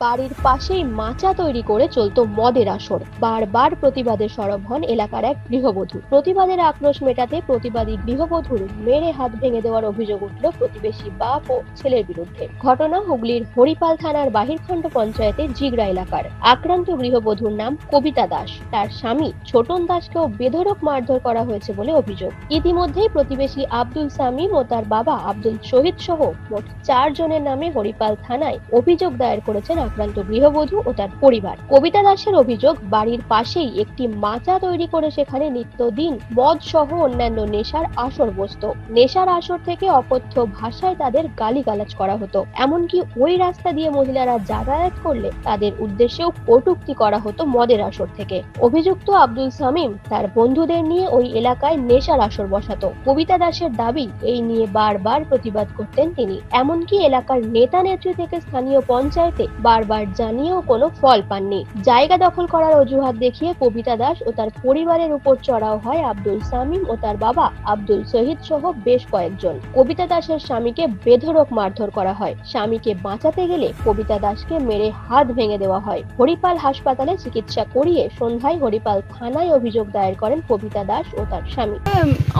বাড়ির পাশেই মাচা তৈরি করে চলতো মদের আসর। বারবার প্রতিবাদে সরব হন এলাকার এক গৃহবধূ। প্রতিবাদের আক্রোশ মেটাতে প্রতিবাদী গৃহবধূর মেরে হাত ভেঙে দেওয়ার অভিযোগ উঠল প্রতিবেশী বাপ ও ছেলের বিরুদ্ধে। ঘটনা হুগলির হরিপাল থানার বাহিরখণ্ড পঞ্চায়েতের জিগড়া এলাকার। আক্রান্ত গৃহবধূর নাম কবিতা দাস। তার স্বামী ছোটন দাসকেও বেধড়ক মারধর করা হয়েছে বলে অভিযোগ। ইতিমধ্যেই প্রতিবেশী আব্দুল সামিম ও তার বাবা আব্দুল শহীদ সহ মোট চার জনের নামে হরিপাল থানায় অভিযোগ দায়ের করেছেন আক্রান্ত গৃহবধূ ও তার পরিবার। কবিতা দাসের অভিযোগ, বাড়ির পাশেই একটি মাচা তৈরি করে সেখানে নিত্যদিন মদ সহ অন্যান্য নেশার আসর বসত। নেশার আসর থেকে অকথ্য ভাষায় তাদের গালিগালাজ করা হতো। এমনকি ওই রাস্তা দিয়ে মহিলারা যাতায়াত করলে তাদের উদ্দেশ্যেও কটুক্তি করা হতো মদের আসর থেকে। অভিযুক্ত আব্দুল সামিম তার বন্ধুদের নিয়ে ওই এলাকায় নেশার আসর বসাতো। কবিতা দাসের দাবি, এই নিয়ে বারবার প্রতিবাদ করতেন তিনি। এমনকি এলাকার নেতা নেত্রী থেকে স্থানীয় পঞ্চায়েতে বারবার জানিয়েও কোনো ফল পাননি। জায়গা দখল করার অজুহাত দেখিয়ে কবিতা দাস ও তার পরিবারের উপর চড়াও হয় আব্দুল সামিম ও তার বাবা আব্দুল শহীদ সহ বেশ কয়েকজন। কবিতা দাসের স্বামীকে বেধরক মারধর করা হয়। স্বামীকে বাঁচাতে গেলে কবিতা দাসকে মেরে হাত ভেঙে দেওয়া হয়। হরিপাল হাসপাতালে চিকিৎসা করিয়ে সন্ধ্যায় হরিপাল থানায় অভিযোগ দায়ের করেন কবিতা দাস ও তার স্বামী।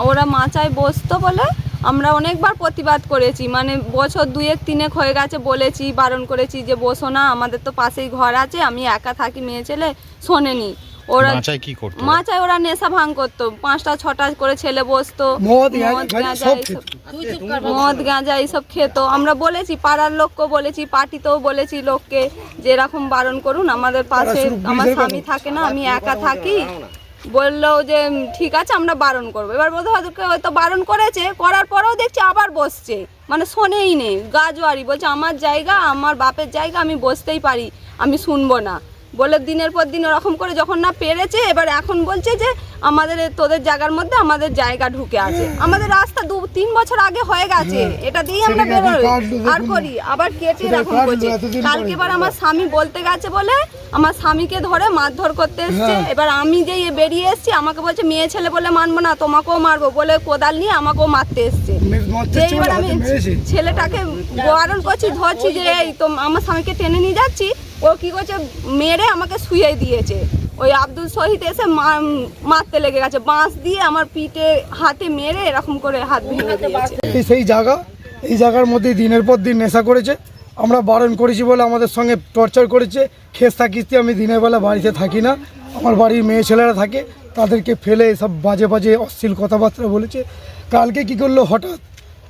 ওরা মাচায় বসতো বলে আমরা অনেকবার প্রতিবাদ করেছি মানে বছর দুয়েক তিনেক হয়ে গেছে বলেছি বারণ করেছি যে বসো না আমাদের তো পাশেই ঘর আছে আমি একা থাকি মেয়ে ছেলে শোনেনি। ওরা মাচায় কি করতো? মাচায় ওরা নেশা ভাঙ করতো পাঁচটা ছটা করে ছেলে বসতো মদ, গাঁজা এইসব। মদ গাঁজা এইসব খেত। আমরা বলেছি পাড়ার লোককেও বলেছি পার্টিতেও বলেছি লোককে যে এরকম বারণ করুন আমাদের পাশে আমার স্বামী থাকে না আমি একা থাকি বলল যে ঠিক আছে, আমরা বারণ করব। এবার বোধ হয়তো হয়তো বারণ করেছে, করার পরেও দেখছি আবার বসছে। মানে শোনেই নেই গাজোয়ারি বলছে, আমার জায়গা, আমার বাপের জায়গা, আমি বসতেই পারি, আমি শুনব না। বলে দিনের পর দিন ওরকম করে যখন না পেরেছে এবার এখন বলছে যে আমাদের তোদের জায়গার মধ্যে আমাদের জায়গা ঢুকে আছে। আমাদের রাস্তা দু তিন বছর আগে হয়ে গেছে। এটা দিয়ে আমরা বেরোই। আর করি আবার কেটে এরকম করছে। কালকে এবার আমার স্বামী বলতে গেছে বলে আমার স্বামীকে ধরে মারধর করতে এসছে। হ্যাঁ। এবার আমি যে বেরিয়ে এসছি আমাকে বলছে মেয়ে ছেলে বলে মানবো না তোমাকেও মারবো। বলে কোদাল নিয়ে আমাকেও মারতে এসছে। এবার আমি ছেলেটাকে বারণ করছি ধরছি যে এই তো আমার স্বামীকে টেনে নিয়ে যাচ্ছি। ও কি করছে মেরে আমাকে শুয়ে দিয়েছে। ওই আব্দুল শহীদ এসে মা- মারতে লেগে গেছে। বাঁশ দিয়ে আমার পিঠে হাতে মেরে এরকম করে হাত ভেঙে দিয়েছে। সেই জায়গা এই জায়গার মধ্যে দিনের পর দিন নেশা করেছে। আমরা বারণ করেছি বলে আমাদের সঙ্গে টর্চার করেছে। খেস্তা কিস্তি আমি দিনের বেলা বাড়িতে থাকি না। আমার বাড়ির মেয়ে ছেলেরা থাকে তাদেরকে ফেলে সব বাজে বাজে অশ্লীল কথাবার্তা বলেছে। কালকে কি করল হঠাৎ?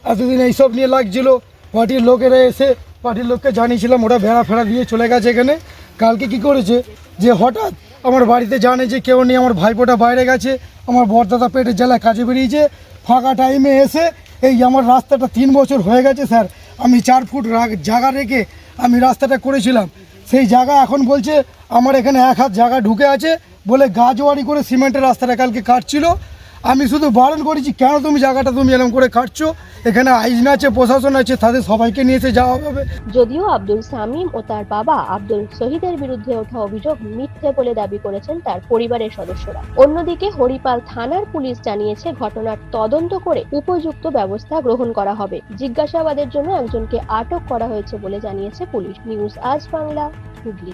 এতদিন এইসব নিয়ে লাগছিল। পার্টির লোকেরা এসে পার্টির লোককে জানিয়েছিলাম ওরা ভেড়া ফেড়া দিয়ে চলে গেছে এখানে। কালকে কি করেছে? যে হঠাৎ আমার বাড়িতে জানে যে কেউ নেই, আমার ভাইপোটা বাইরে গেছে, আমার বরদাদা পেটের জেলায় কাজে বেরিয়েছে, ফাঁকা টাইমে এসে এই আমার রাস্তাটা তিন বছর হয়ে গেছে স্যার আমি চার ফুট জায়গা রেখে আমি রাস্তাটা করেছিলাম। সেই জায়গা এখন বলছে, আমার এখানে এক হাত জায়গা ঢুকে আছে বলে গাজওয়ারি করে সিমেন্টের রাস্তাটা কালকে কাটছিল। আমি শুধু বারণ করেছি, কেন তুমি জায়গাটা তুমি এরকম করে কাটছো? এখানে আইন আছে, প্রশাসন আছে, তাদের সবাইকে নিয়ে এসে যাওয়া হবে। যদিও আব্দুল সামিম ও তার বাবা আব্দুল শহীদের বিরুদ্ধে ওঠা অভিযোগ মিথ্যে বলে দাবি করেছেন তার পরিবারের সদস্যরা। অন্যদিকে হরিপাল থানার পুলিশ জানিয়েছে, ঘটনার তদন্ত করে উপযুক্ত ব্যবস্থা গ্রহণ করা হবে। জিজ্ঞাসাবাদের জন্য একজনকে আটক করা হয়েছে বলে জানিয়েছে পুলিশ। নিউজ আজ বাংলা, হুগলি।